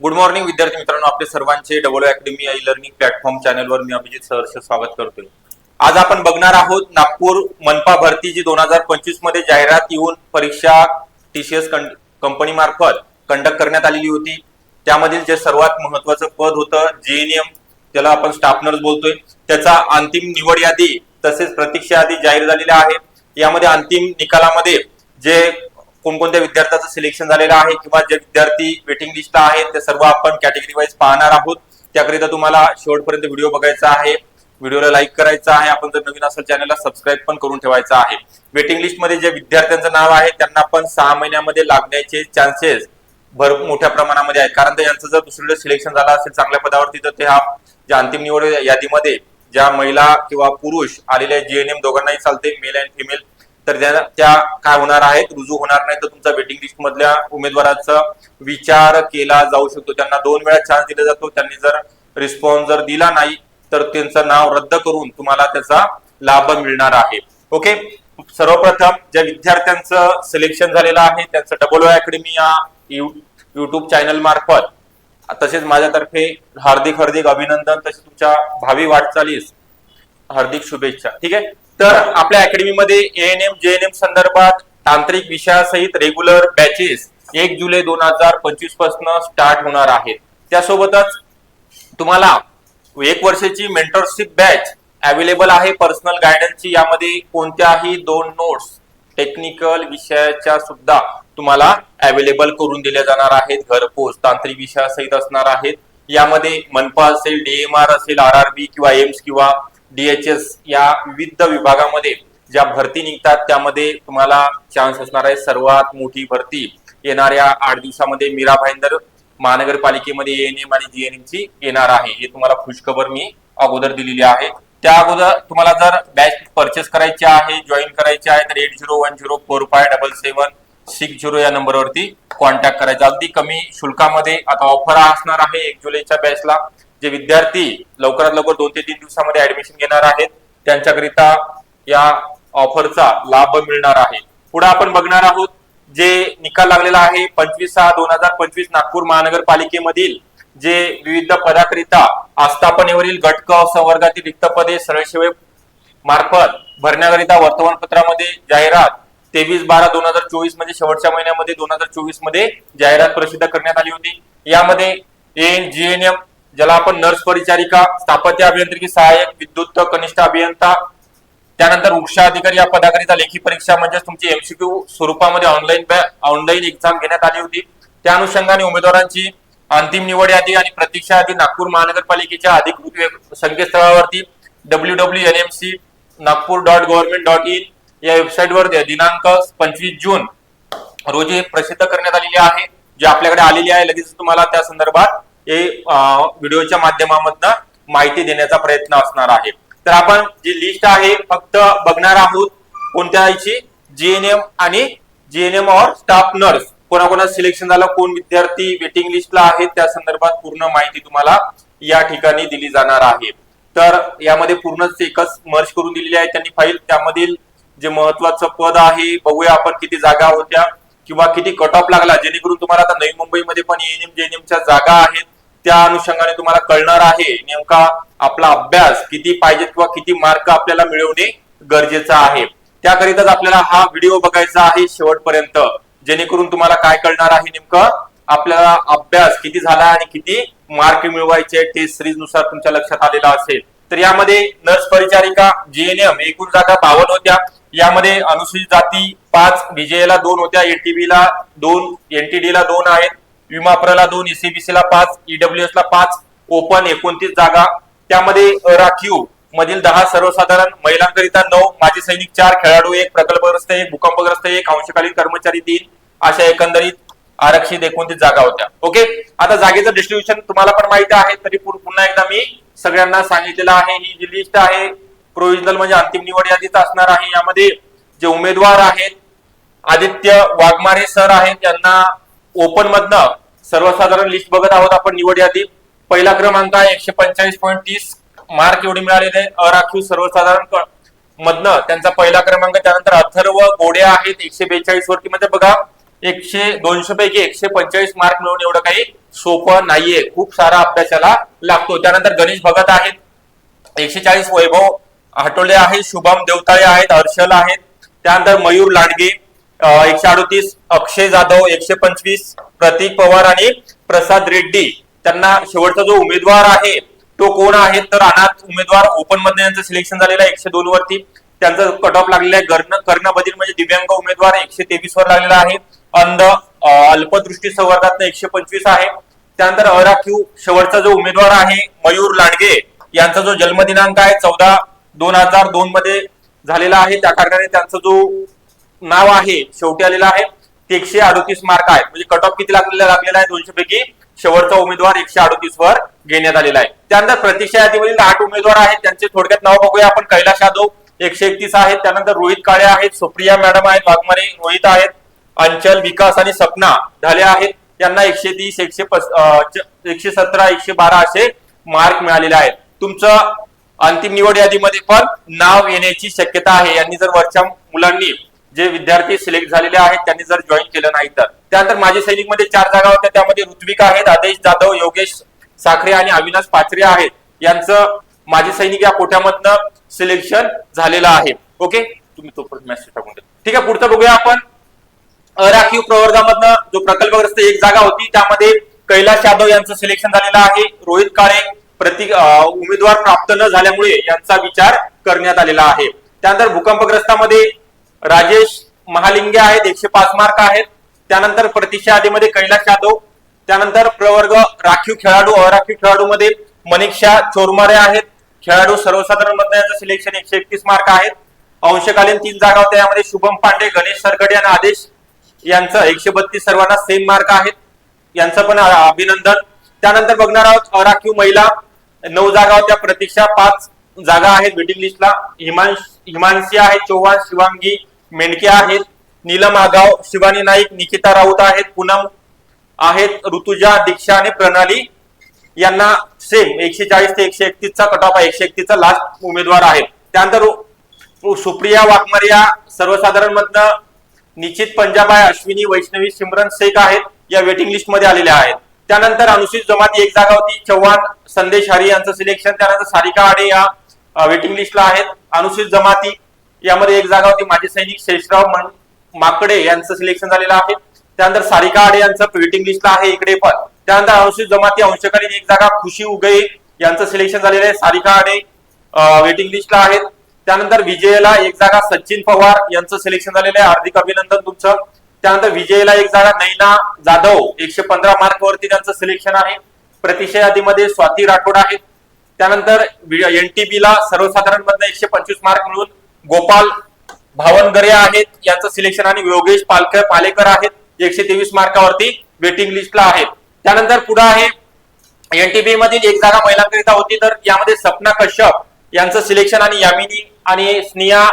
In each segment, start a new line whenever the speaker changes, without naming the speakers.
Good morning विद्यार्थी मित्रांनो. आपले सर्वांचे डबल अकॅडमी आई लर्निंग प्लॅटफॉर्म चॅनलवर मी अभिजित सहर्ष स्वागत करतोय. आज आपण बघणार आहोत नागपूर मनपा भरती जी दोन हजार पंचवीसमध्ये जाहिरात येऊन परीक्षा टीसीएस कंपनी मार्फत कंडक्ट करण्यात आलेली होती. त्यामधील जे सर्वात महत्वाचं पद होतं जेएनएम त्याला आपण स्टाफ नर्स बोलतोय. त्याचा अंतिम निवड यादी तसेच प्रतीक्षा यादी जाहीर झालेल्या आहे यामध्ये अंतिम निकालामध्ये जे कोणकोणत्या विद्यार्थ्याचं सिलेक्शन झालेलं आहे किंवा जे विद्यार्थी वेटिंग लिस्टला आहेत ते सर्व आपण कॅटेगरी वाईज पाहणार आहोत. त्याकरिता तुम्हाला शेवटपर्यंत व्हिडिओ बघायचा आहे. व्हिडिओला लाईक करायचा आहे. आपण जर नवीन असेल चॅनलला सबस्क्राईब पण करून ठेवायचा आहे. वेटिंग लिस्टमध्ये जे विद्यार्थ्यांचं नाव आहे त्यांना पण सहा महिन्यामध्ये लागण्याचे चान्सेस भर मोठ्या प्रमाणामध्ये आहेत. कारण तर यांचं जर दुसरीकडे सिलेक्शन झालं असेल चांगल्या पदावरती तर ते हा ज्या अंतिम निवड यादीमध्ये ज्या महिला किंवा पुरुष आलेल्या जीएनएम दोघांनाही चालते मेल अँड फिमेल तर त्या त्या काय होणार आहेत रुजू होणार नाही तर तुमचा वेटिंग लिस्ट मधल्या उमेदवाराचा विचार केला जाऊ शकतो. त्यांना दोन वेळा चान्स दिला जातो. त्यांनी जर रिस्पॉन्स जर दिला नाही तर त्यांचं नाव रद्द करून तुम्हाला त्याचा लाभ मिळणार आहे. ओके सर्वप्रथम ज्या विद्यार्थ्यांचं सिलेक्शन झालेलं आहे त्यांचं डबल अकॅडमी या युट्यूब चॅनल मार्फत तसेच माझ्यातर्फे हार्दिक हार्दिक अभिनंदन तसेच तुमच्या भावी वाटचालीस हार्दिक शुभेच्छा. ठीक आहे? तर आपल्या अकॅडमीमध्ये एएनएम जेएनएम संदर्भात तांत्रिक विषयासहित रेग्युलर बॅचेस एक जुलै दोन हजार पंचवीसपासून स्टार्ट होणार आहेत. त्यासोबतच तुम्हाला एक वर्षाची मेंटरशिप बॅच अवेलेबल आहे. पर्सनल गायडन्सची यामध्ये कोणत्याही दोन नोट्स टेक्निकल विषयाच्या सुद्धा तुम्हाला अवेलेबल करून दिल्या जाणार आहेत. घरपोच तांत्रिक विषयासहित असणार आहेत. यामध्ये मनपा असेल डीएमआर असेल आर आर बी किंवा एम्स किंवा डीएचएस या विविध विभागामध्ये ज्या भरती निघतात त्यामध्ये तुम्हाला चान्स असणार आहे सर्वात मोठी भरती येणाऱ्या आठ दिवसामध्ये मीरा भाईंदर महानगरपालिकेमध्ये एएनएम आणि जीएनएम ची येणार आहे. हे तुम्हाला खुशखबर मी अगोदर दिलेली आहे. त्या अगोदर तुम्हाला जर बॅच परचेस करायची आहे जॉईन करायची आहे तर eight zero one zero four five double seven six zero या नंबरवरती कॉन्टॅक्ट करायचा. अगदी कमी शुल्कामध्ये आता ऑफर असणार आहे एक जुलैच्या बॅचला जे विद्यार्थी लवकरात लवकर दोन ते तीन दिवसामध्ये ऍडमिशन घेणार आहेत त्यांच्याकरिता या ऑफरचा लाभ मिळणार आहे. पुढे आपण बघणार आहोत जे निकाल लागलेला आहे पंचवीस सहा दोन हजार पंचवीस नागपूर महानगरपालिकेमधील जे विविध पदाकरिता आस्थापनेवरील गटक संवर्गातील रिक्त पदे सरळ मार्फत भरण्याकरिता वर्तमानपत्रामध्ये जाहिरात तेवीस बारा दोन हजार चोवीस म्हणजे शेवटच्या महिन्यामध्ये दोन हजार चोवीसमध्ये जाहिरात प्रसिद्ध करण्यात आली होती. यामध्ये एन जी एन एम ज्याला आपण नर्स परिचारिका स्थापत्य अभियांत्रिकी सहाय्यक विद्युत कनिष्ठ अभियंता त्यानंतर वृक्षा अधिकारी या पदाकरिता लेखी परीक्षा म्हणजेच तुमची एमसीक्यू स्वरूपामध्ये ऑनलाईन ऑनलाईन एक्झाम घेण्यात आली होती. त्या अनुषंगाने उमेदवारांची अंतिम निवड यादी आणि प्रतीक्षा यादी नागपूर महानगरपालिकेच्या अधिकृत संकेतस्थळावरती W W N M C Nagpur dot government dot in या वेबसाईटवर दिनांक पंचवीस जून रोजी प्रसिद्ध करण्यात आलेली आहे. जी आपल्याकडे आलेली आहे लगेच तुम्हाला त्या संदर्भात हे व्हिडिओच्या माध्यमामधनं माहिती देण्याचा प्रयत्न असणार आहे. तर आपण जी लिस्ट आहे फक्त बघणार आहोत कोणत्याची जीएनएम आणि जीएनएम और स्टाफ नर्स कोणाकोणा सिलेक्शन झालं कोण विद्यार्थी वेटिंग लिस्टला आहेत त्या संदर्भात पूर्ण माहिती तुम्हाला या ठिकाणी दिली जाणार आहे. तर यामध्ये पूर्णच एकच मर्ज करून दिलेली आहे त्यांनी फाईल त्यामधील जे महत्वाचं पद आहे बघूया आपण किती जागा होत्या किंवा किती कट ऑफ लागला जेणेकरून तुम्हाला आता नवी मुंबईमध्ये पण एएनएम जेएनएमच्या जागा आहेत. त्या अनुषंगाने तुम्हाला कळणार आहे नेमका आपला अभ्यास किती पाहिजे किंवा किती मार्क आपल्याला मिळवणे गरजेचं आहे. त्याकरिताच आपल्याला हा व्हिडिओ बघायचा आहे शेवटपर्यंत. जेणेकरून तुम्हाला काय कळणार आहे नेमकं? आपल्याला अभ्यास किती झाला आणि किती मार्क मिळवायचे टेस्ट सिरीजनुसार तुमच्या लक्षात आलेला असेल. तर यामध्ये नर्स परिचारिका जीएनएम एकूण जागा बावन्न होत्या. यामध्ये अनुसूचित जाती पाच बीजेला दोन होत्या एनटीबी ला दोन एनटीडी ला दोन आहेत. विमाप्रला दोन एसीबीसी ला पाच ईडब्ल्यूएस ला पाच ओपन एकोणतीस जागा. त्यामध्ये राखीव मधील दहा सर्वसाधारण महिलांकरिता नऊ माजी सैनिक चार खेळाडू एक प्रकल्पग्रस्त एक भूकंपग्रस्त एक अंशकालीन कर्मचारी तीन अशा एकंदरीत आरक्षित एकोणतीस जागा होत्या. ओके? आता जागेचं डिस्ट्रीब्युशन तुम्हाला पण माहिती आहे तरी पुन्हा एकदा मी सगळ्यांना सांगितलेलं आहे. ही जी लिस्ट आहे प्रोव्हिजनल म्हणजे अंतिम निवड यादीच असणार आहे. यामध्ये जे उमेदवार आहेत आदित्य वाघमारे सर आहेत त्यांना ओपन मधनं सर्वसाधारण लिस्ट बघत आहोत आपण निवड यादी. पहिला क्रमांक आहे एकशे पंचेचाळीस पॉईंट तीस. मार्क एवढे मिळालेले अराखीव सर्वसाधारण क- मधनं त्यांचा पहिला क्रमांक. त्यानंतर अथर्व गोडे आहेत. एकशे बेचाळीस वरती म्हणजे बघा. एकशे दोनशे पैकी एकशे पंचेचाळीस मार्क मिळवून एवढं काही सोपं नाहीये. खूप सारा अभ्यासाला लागतो. त्यानंतर गणेश भगत आहेत. एकशे चाळीस वैभव हटोले आहेत. शुभम देवताळे आहेत. हर्षल आहेत. त्यानंतर मयूर लांडगे. एकशे अडोतीस अक्षय जाधव एकशे पंचवीस प्रतीक पवार आणि प्रसाद रेड्डी. त्यांना शेवटचा जो उमेदवार आहे तो कोण आहे? तर अनाथ उमेदवार ओपनमध्ये यांचं सिलेक्शन झालेलं आहे एकशे दोन वरती. त्यांचं कट ऑफ लागलेला आहे कर्ण कर्णबधीर म्हणजे दिव्यांग उमेदवार एकशे तेवीस वर लागलेला आहे. अंध अल्पदृष्टी संवर्गात एकशे पंचवीस आहे. त्यानंतर अराखीव शेवटचा जो उमेदवार आहे मयूर लांडगे. यांचा जो जन्मदिनांक आहे चौदा दोन हजार दोन मध्ये झालेला आहे. त्या कारणाने त्यांचा जो नाव आहे शेवटी आलेलं आहे. ते एकशे अडोतीस मार्क आहे. म्हणजे कट ऑफ किती लागलेला लागलेला आहे? दोनशे पैकी शेवटचा उमेदवार एकशे अडोतीस वर घेण्यात आलेला आहे. त्यानंतर प्रतीक्षा यादीमधील आठ उमेदवार आहेत. त्यांचे थोडक्यात नाव बघूया आपण. कैलाश यादव एकशे एकतीस आहेत. त्यानंतर रोहित काळे आहेत. सुप्रिया मॅडम आहेत. वाघमारे रोहित आहेत. अंचल विकास आणि सपना झाले आहेत. त्यांना एकशे तीस एकशे पस- एकशे सतरा एकशे बारा असे मार्क मिळालेले आहेत. तुमचं अंतिम निवड यादीमध्ये पण नाव येण्याची शक्यता आहे. यांनी जर वरच्या मुलांनी जे विद्यार्थी सिलेक्ट झालेले आहेत त्यांनी जर जॉईन केलं नाही तर. त्यानंतर माजी सैनिकमध्ये चार जागा होत्या त्यामध्ये ऋत्विक आहेत आदेश जाधव योगेश साखरे आणि अविनाश पाचरे आहेत. यांचं माजी सैनिक या कोट्यामधनं सिलेक्शन झालेलं आहे. ओके? तुम्ही तो मेसेज टाकून द्या. ठीक आहे पुढचं बघूया आपण. अराखीव प्रवर्गामधनं जो प्रकल्पग्रस्त एक जागा होती त्यामध्ये कैलाश यादव यांचं सिलेक्शन झालेलं आहे. रोहित काळे प्रति उमेदवार प्राप्त न झाल्यामुळे यांचा विचार करण्यात आलेला आहे. त्यानंतर भूकंपग्रस्तामध्ये राजेश महालिंगे आहेत एकशे पाच मार्क आहेत. त्यानंतर प्रतीक्षा यादीमध्ये कैलाश यादव त्यानंतर प्रवर्ग राखीव खेळाडू अराखीव खेळाडू मध्ये मनीषा चोरमारे आहेत. खेळाडू सर्वसाधारण मतदानाचं सिलेक्शन एकशे एकतीस मार्क आहेत. अंशकालीन तीन जागा होत्या यामध्ये शुभम पांडे गणेश सरगडे आणि आदेश यांचं एकशे बत्तीस सर्वांना सेम मार्क आहेत. यांचं पण अभिनंदन. त्यानंतर बघणार आहोत अराखीव महिला नऊ जागा होत्या प्रतीक्षा पाच जागा आहेत वेटिंग लिस्टला हिमांश हिमांशी आहेत चौहान शिवांगी मेंढके आहेत नीलम आगाव शिवानी नाईक निकिता राऊत आहेत पूनम आहेत ऋतुजा दीक्षा आणि प्रणाली यांना सेम एकशे चाळीस ते एकशे एकतीस चा कट ऑफ आहे. एकशे एकतीस चा लास्ट उमेदवार आहे त्यानंतर सुप्रिया वाघमारे या सर्वसाधारण मधनं निश्चित पंजाब आहे अश्विनी वैष्णवी सिमरन शेख आहेत या वेटिंग लिस्टमध्ये आलेल्या आहेत. त्यानंतर अनुसूचित जमाती एक जागा होती चव्हाण संदेश हरी यांचं सिलेक्शन त्यानंतर सारिका आडे या वेटिंग लिस्टला आहेत. अनुसूचित जमाती यामध्ये एक जागा होती माजी सैनिक शेषराव माकडे यांचं सिलेक्शन झालेलं आहे. त्यानंतर सारिका आडे यांचं वेटिंग लिस्टला आहे इकडे पण. त्यानंतर अनुसूचित जमाती अंशकालीन एक जागा खुशी उगये यांचं सिलेक्शन झालेलं आहे. सारिका आडे वेटिंग लिस्टला आहेत. त्यानंतर विजयला एक जागा सचिन पवार यांचं सिलेक्शन झालेलं आहे. हार्दिक अभिनंदन तुमचं. त्यानंतर विजयला एक जागा नैना जाधव एकशे पंधरा मार्क वरती त्यांचं सिलेक्शन आहे. प्रतिशय यादीमध्ये स्वाती राठोड आहेत. त्यानंतर एनटीबी ला सर्वसाधारण मधनं एकशे पंचवीस मार्क मिळून गोपाल भावनगरे आहेत यांचं सिलेक्शन आणि योगेश पालकर पालेकर आहेत एकशे तेवीस मार्कावरती वेटिंग लिस्टला आहेत. त्यानंतर पुढे आहे एनटीबी मधील एक जागा महिलांकरिता होती तर यामध्ये सपना कश्यप यांचं सिलेक्शन आणि यामिनी आणि स्नेहा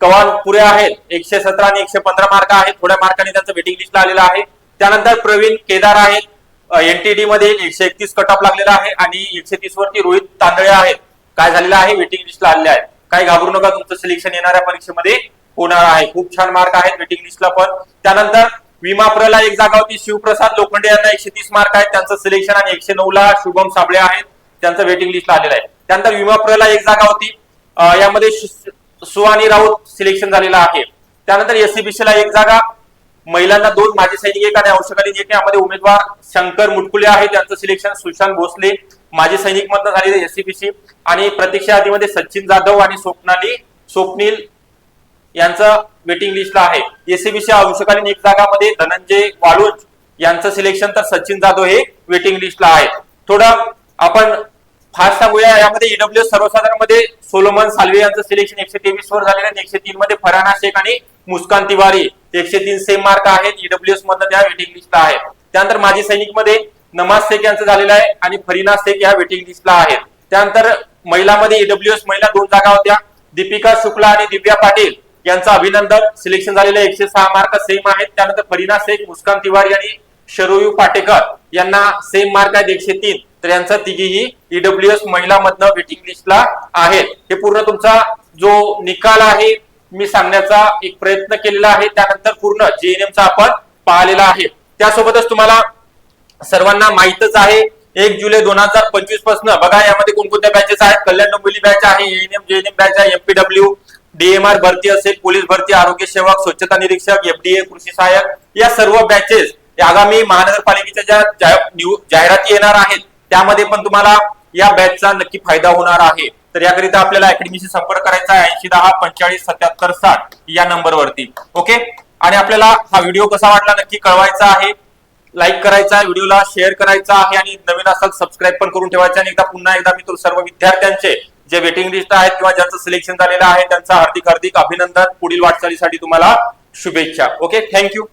कवाल पुरे आहेत. एकशे सतरा आणि एकशे पंधरा मार्क आहेत थोड्या मार्काने त्यांचं वेटिंग लिस्टला आलेलं आहे. त्यानंतर प्रवीण केदार आहेत एनटीडी मध्ये एकशे एकतीस कट ऑफ लागलेला आहे आणि एकशे तीस वरती रोहित तांदळे आहेत. काय झालेलं आहे? वेटिंग लिस्टला आलेले आहेत. काही घाबरू नका तुमचं सिलेक्शन येणाऱ्या परीक्षेमध्ये होणार आहे. खूप छान मार्क आहेत वेटिंग लिस्टला पण. त्यानंतर विमाप्रला एक जागा होती शिवप्रसाद लोखंडे यांना एकशे तीस मार्क आहेत. त्यांचं सिलेक्शन आणि एकशे नऊ ला शुभम साबळे आहेत. त्यांचं वेटिंग लिस्टला आलेलं आहे. त्यानंतर विमाप्रला एक जागा होती. यामध्ये सुहानी राऊत सिलेक्शन झालेला आहे. त्यानंतर एससीबीसी ला एक जागा. महिलांना दोन माजी सैनिक एक आणि अंशकालीन एक. यामध्ये उमेदवार शंकर मुटकुले आहे त्यांचं सिलेक्शन सुशांत भोसले माजी सैनिक मधनं झाली एससीबीसी आणि प्रतीक्षा यादीमध्ये सचिन जाधव आणि स्वप्नाली स्वप्नील यांचं वेटिंग लिस्टला आहे. एसीबीसी अंशकालीन एक जागामध्ये धनंजय वाळूज यांचं सिलेक्शन तर सचिन जाधव हे वेटिंग लिस्टला आहे थोडं आपण फास्ट सांगूया यामध्ये ईडब्ल्यू सर्वसाधारणमध्ये सोलोमन साल्वे यांचं सिलेक्शन एकशे तेवीस वर झालेलं एकशे तीन मध्ये फराना शेख आणि मुस्कान तिवारी एकशे तीन सेम मार्क आहेत. ईडब्ल्यूएस मधनं त्या वेटिंग लिस्टला आहे. त्यानंतर माजी सैनिकमध्ये नमाज शेख यांचं झालेलं आहे आणि फरीना शेख या वेटिंग लिस्टला आहेत. त्यानंतर महिलामध्ये ईडब्ल्यूएस महिला दोन जागा होत्या. दीपिका शुक्ला आणि दिव्या पाटील यांचं अभिनंदन. सिलेक्शन झालेलं आहे. एकशे सहा मार्क सेम आहेत. त्यानंतर फरीना शेख मुस्कान तिवारी आणि शरोयू पाटेकर यांना सेम मार्क आहेत. एकशे तीन. तर यांचा तिघीही ईडब्ल्यूएस महिला मधनं वेटिंग लिस्टला आहेत. हे पूर्ण तुमचा जो निकाल आहे मी सांगण्याचा एक प्रयत्न केलेला आहे. त्यानंतर पूर्ण जेएनएमचा आपण पाहिलेला आहे. त्यासोबतच तुम्हाला सर्वांना माहितच आहे. एक जुलै दोन हजार पंचवीसपासून बघा यामध्ये कोणकोणत्या बॅचेस आहेत. कल्याण डोंबिवली बॅच आहे एएनएम जेएनएम बॅच आहे एमपीडब्ल्यू डीएमआर भरती असेल पोलीस भरती आरोग्य सेवक स्वच्छता निरीक्षक एफडीए कृषी सहाय्यक या सर्व बॅचेस आगामी महानगरपालिकेच्या ज्या जाहिराती येणार आहेत त्यामध्ये पण तुम्हाला या बॅचचा नक्की फायदा होणार आहे. तर याकरिता आपल्याला अकॅडमीशी संपर्क करायचा आहे ऐंशी दहा पंचेचाळीस सत्याहत्तर साठ या नंबरवरती ओके आणि आपल्याला हा व्हिडिओ कसा वाटला नक्की कळवायचा आहे. लाईक करायचा आहे व्हिडिओला शेअर करायचा आहे आणि नवीन असाल सबस्क्राईब पण करून ठेवायचं आणि एकदा पुन्हा एकदा मी तो सर्व विद्यार्थ्यांचे जे वेटिंग लिस्ट आहेत किंवा ज्यांचं सिलेक्शन झालेलं आहे त्यांचं हार्दिक हार्दिक अभिनंदन पुढील वाटचालीसाठी तुम्हाला शुभेच्छा. Okay thank you